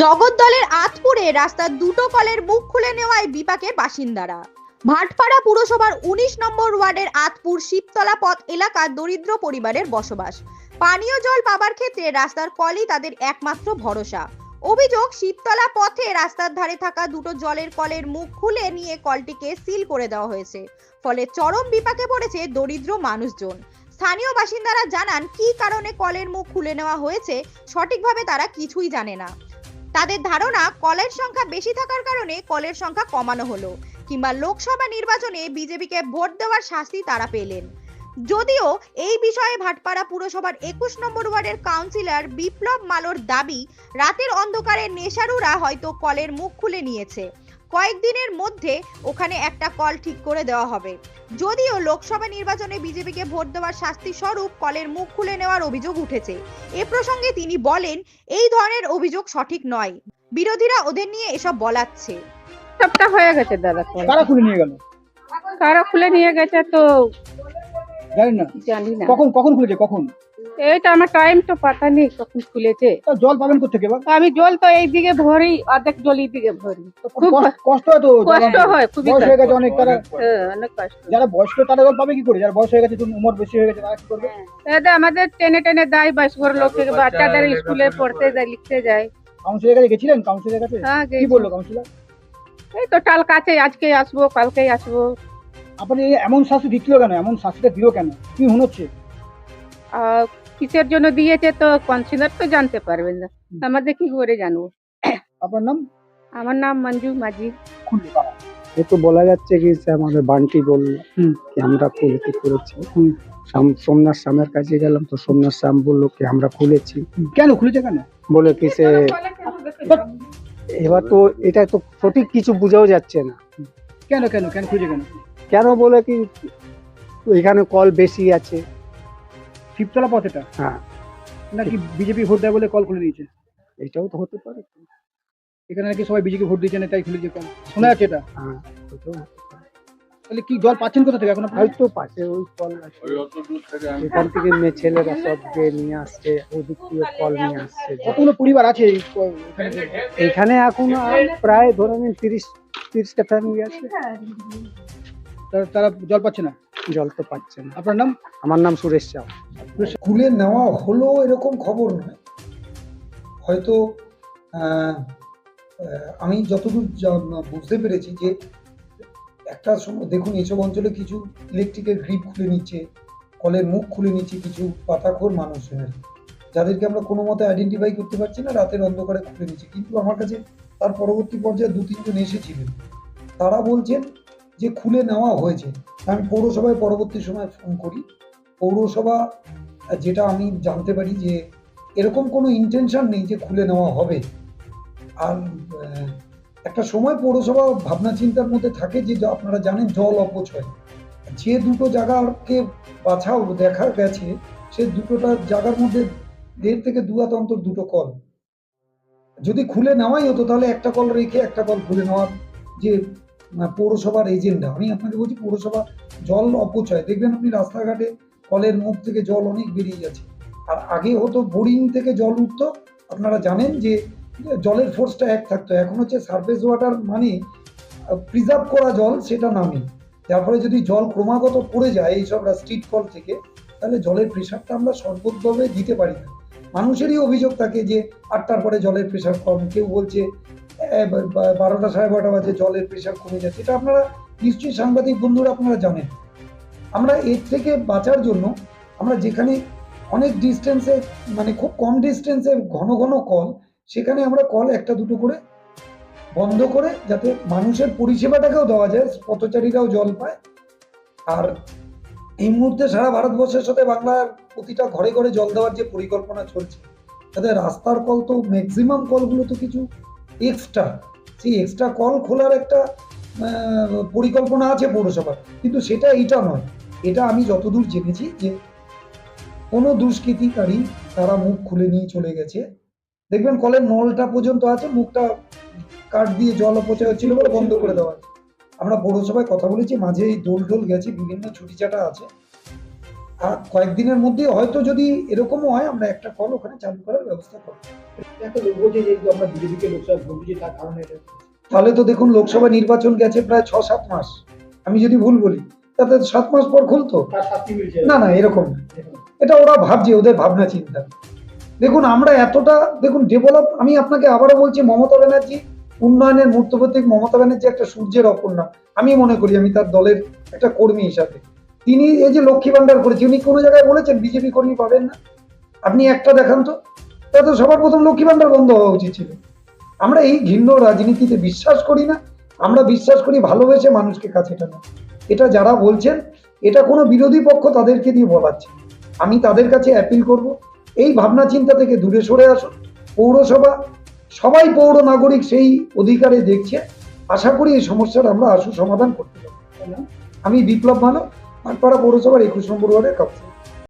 জগদ্দলের আতপুরে রাস্তার দুটো কলের মুখ খুলে নেওয়ায় বিপাকে বাসিন্দারা। ভাটপাড়া পুরসভার উনিশ নম্বর ওয়ার্ডের আতপুর শিবতলা পথ এলাকার দরিদ্র পরিবারের বসবাস। পানীয় জল পাবার ক্ষেত্রে রাস্তার কলই তাদের একমাত্র ভরসা। অভিযোগ, শিবতলা পথে রাস্তার ধারে থাকা দুটো জলের কলের মুখ খুলে নিয়ে কলটিকে সিল করে দেওয়া হয়েছে। ফলে চরম বিপাকে পড়েছে দরিদ্র মানুষজন। স্থানীয় বাসিন্দারা জানান, কী কারণে কলের মুখ খুলে নেওয়া হয়েছে? সঠিকভাবে তারা কিছুই জানে না। তাদের ধারণা, কলের সংখ্যা বেশি থাকার কারণে কলের সংখ্যা কমানো হলো, কিংবা লোকসভা নির্বাচনে বিজেপিকে ভোট দেওয়ার শাস্তি তারা পেলেন। যদিও এই বিষয়ে ভাটপাড়া পুরসভার একুশ নম্বর ওয়ার্ডের কাউন্সিলর বিপ্লব মালোর দাবি, রাতের অন্ধকারে নেশারুরা হয়তো কলের মুখ খুলে নিয়েছে। কয়েকদিনের মধ্যে ওখানে একটা কল ঠিক করে দেওয়া হবে। যদিও লোকসভা নির্বাচনে বিজেপিকে ভোট দেওয়ার শাস্তি স্বরূপ কলের মুখ খুলে নেওয়ার অভিযোগ উঠেছে। এ প্রসঙ্গে তিনি বলেন এই ধরনের অভিযোগ সঠিক নয়। বিরোধীরা ওদের নিয়ে এসব বলাচ্ছে। সবটা হয়ে গেছে দাদা কারা খুলে নিয়ে গেল? কারা খুলে নিয়ে গেছে তো জানেন না। জানি না। কখন কখন খুলেছে কখন? এইটা আমার টাইম তো পাতা নেই কখন খুলেছে। তা জল পাবেন কোথেকে আমি জল তো এই দিকে ভরি অর্ধেক জল এই দিকে ভরি খুব কষ্ট- হয় তো কষ্ট হয় খুবই বয়স হয়ে গেছে। অনেক তারা হ্যাঁ, অনেক কষ্ট। যারা বয়স্ক তারা জল পাবে কি করে? যারা বয়স হয়ে গেছে উমর বেশি হয়ে গেছে তারা কি করবে? দাদা আমাদের টেনে টেনে দেয় বাইশ ঘর লোককে বাচ্চাদের স্কুলে পড়তে যায় লিখতে যায়। কাউন্সিলের কাছে গেছিলেন? কাউন্সিলের কাছে? হ্যাঁ কি বলল কাউন্সিলর এই তো কাল কাছে আজকে আসব কালকেই আসব। আপনি এমন শাস্তি দিচ্ছিল কেন? এমন শাস্তিটা দিল কেন? কি হচ্ছে আর কিসের জন্য দিয়েছে তো কনসিলার তো জানতে পারবেন না। আমাদের কি করে জানব? আপনার নাম? আমার নাম মঞ্জু মাঝি। এ তো বলা যাচ্ছে কি আমাদের বান্টি বলল। কি আমরা খুলতে করেছি। সোমনাথ শ্যামের কাছে গেলাম তো সোমনাথ শ্যাম বলল কি আমরা খুলেছি। কেন খুলেছে কেন? বলে কি সে এবার তো এটা তো সঠিক কিছু বোঝাও যাচ্ছে না। কেন কেন কেন খুলেছে কেন? কেন বলে কি এখানে কল বেশি আছে? শিবতলা পথ এটা? হ্যাঁ। নাকি বিজেপি ভোট দেয় বলে কল খুলে দিয়েছে? এটাও তো হতে পারে। এখানে নাকি সবাই বিজেপি ভোট দিয়েছে না তাই খুলেছে কল শোনা যাচ্ছে এটা? হ্যাঁ। তাহলে কি জল পাচ্ছেন কোথা থেকে এখন আপনারা? হয়তো পাশে ওই কল আছে এখান থেকে মেয়ে ছেলেরা সব গিয়ে নিয়ে আসছে ওদিক থেকে কল নিয়ে আসছে। কতগুলো পরিবার আছে এখানে? এখানে প্রায় ধরে নিন তিরিশ তিরিশটা ফ্যামিলি আছে। তারা- তারা জল পাচ্ছে না? জল তো পাচ্ছে না আপনার নাম? আমার নাম সুরেশ চাও। খুলে নেওয়া হলো এরকম খবর নয়। হয়তো আমি যতদূর বুঝতে পেরেছি যে একটা সময় দেখুন এসব অঞ্চলে কিছু ইলেকট্রিকের গ্রিপ খুলে নিচ্ছে কলের মুখ খুলে নিচ্ছে কিছু পাতাখোর মানুষজনের যাদেরকে আমরা কোনো মতে আইডেন্টিফাই করতে পারছি না রাতের অন্ধকারে খুলে নিচ্ছে। কিন্তু আমার কাছে তার পরবর্তী পর্যায়ে দু তিনজন এসেছিলেন। তারা বলছেন যে খুলে নেওয়া হয়েছে আমি পৌরসভায় পরবর্তী সময় ফোন করি। পৌরসভা, যেটা আমি জানতে পারি যে, এরকম কোনো ইন্টেনশন নেই যে খুলে নেওয়া হবে। আর একটা সময় পৌরসভা ভাবনা চিন্তার মধ্যে থাকে যে আপনারা জানেন জল অপচয়। যে দুটো জায়গাকে বাছাও দেখা গেছে, সে দুটোটা জায়গার মধ্যে দেড় থেকে দু হাত অন্তর দুটো কল। যদি খুলে নেওয়াই হতো, তাহলে একটা কল রেখে একটা কল খুলে নেওয়ার যে পৌরসভার এজেন্ডা আমি আপনাকে বলছি পৌরসভা জল অপচয়। দেখবেন আপনি রাস্তাঘাটে কলের মুখ থেকে জল অনেক বেরিয়ে যাচ্ছে। আর আগে হতো বোরিং থেকে জল উঠতো। আপনারা জানেন যে জলের ফোর্সটা এক থাকতো। এখন হচ্ছে সারফেস ওয়াটার মানে প্রিজার্ভ করা জল সেটা নামে। যার ফলে যদি জল ক্রমাগত পড়ে যায় এইসব স্ট্রিট কল থেকে তাহলে জলের প্রেশারটা আমরা সর্বোচ্চভাবে দিতে পারি না। মানুষেরই অভিযোগ থাকে যে আটটার পরে জলের প্রেশার কম। কেউ বলছে "এ, বা- বা- বারোটা সাড়ে বারোটা বাজে জলের প্রেশার কমে যাচ্ছে। এটা আপনারা নিশ্চয়ই সাংবাদিক বন্ধুরা আপনারা জানেন। আমরা এর থেকে বাঁচার জন্য আমরা যেখানে অনেক ডিস্টেন্সে মানে খুব কম ডিস্টেন্সে ঘন ঘন কল সেখানে আমরা কল একটা দুটো করে বন্ধ করে যাতে মানুষের পরিষেবাটাকেও দেওয়া যায়, পথচারীরাও জল পায়। আর এই মুহূর্তে সারা ভারতবর্ষের সাথে বাংলার প্রতিটা ঘরে ঘরে জল দেওয়ার যে পরিকল্পনা চলছে, তাতে রাস্তার কল তো ম্যাক্সিমাম কলগুলো তো কিছু এক্সট্রা সেই এক্সট্রা কল খোলার একটা পরিকল্পনা আছে পৌরসভার। কিন্তু সেটা এইটা নয়। এটা আমি যতদূর জেনেছি যে কোনো দুষ্কৃতিকারী তারা মুখ খুলে নিয়ে চলে গেছে। দেখবেন কলের নলটা পর্যন্ত আছে, মুখটা কাঠ দিয়ে জল অপচয় হচ্ছিল বলে বন্ধ করে দেওয়া আমরা পৌরসভায় কথা বলেছি, মাঝে এই দোল টোল গেছি, বিভিন্ন ছুটি চাটা আছে। কয়েকদিনের মধ্যে হয়তো যদি এরকমও হয় আমরা একটা কল ওখানে চালু করার ব্যবস্থা করব। একটা লোক বলছে যে আমরা বিজেপিকে লোকসভা ভোট তার কারণে এটা। তাহলে তো দেখুন লোকসভা নির্বাচন গেছে প্রায় ছ সাত মাস। আমি যদি ভুল বলি তাতে সাত মাস পর খুলতো। না না এরকম এটা ওরা ভাবছে ওদের ভাবনা চিন্তা। দেখুন আমরা এতটা দেখুন ডেভেলপ আমি আপনাকে আবারও বলছি মমতা ব্যানার্জি উন্নয়নের মূর্তপ্রতীক মমতা ব্যানার্জি একটা সূর্যের অপর্ণা। আমি মনে করি আমি তার দলের একটা কর্মী হিসাবে। তিনি এই যে লক্ষ্মী ভান্ডার করেছে উনি কোনো জায়গায় বলেছেন, বিজেপি কর্মী পাবেন না? আপনি একটা দেখান তো। তাতে সবার প্রথম লক্ষ্মী ভান্ডার বন্ধ হওয়া উচিত ছিল। আমরা এই ঘৃণ্য রাজনীতিতে বিশ্বাস করি না। আমরা বিশ্বাস করি ভালোবেসে মানুষকে কাছে টানা। এটা যারা বলছেন, এটা কোনো বিরোধী পক্ষ তাদেরকে দিয়ে বলাচ্ছে আমি তাদের কাছে অ্যাপিল করব। এই ভাবনা চিন্তা থেকে দূরে সরে আসুন। পৌরসভা, সবাই পৌর নাগরিক সেই অধিকারে দেখছে। আশা করি এই সমস্যার আমরা আশু সমাধান করতে পারব। আমি বিপ্লব মানব। ভাটপাড়া পৌরসভার একুশ নম্বর ওয়ার্ডের কাউন্সিলর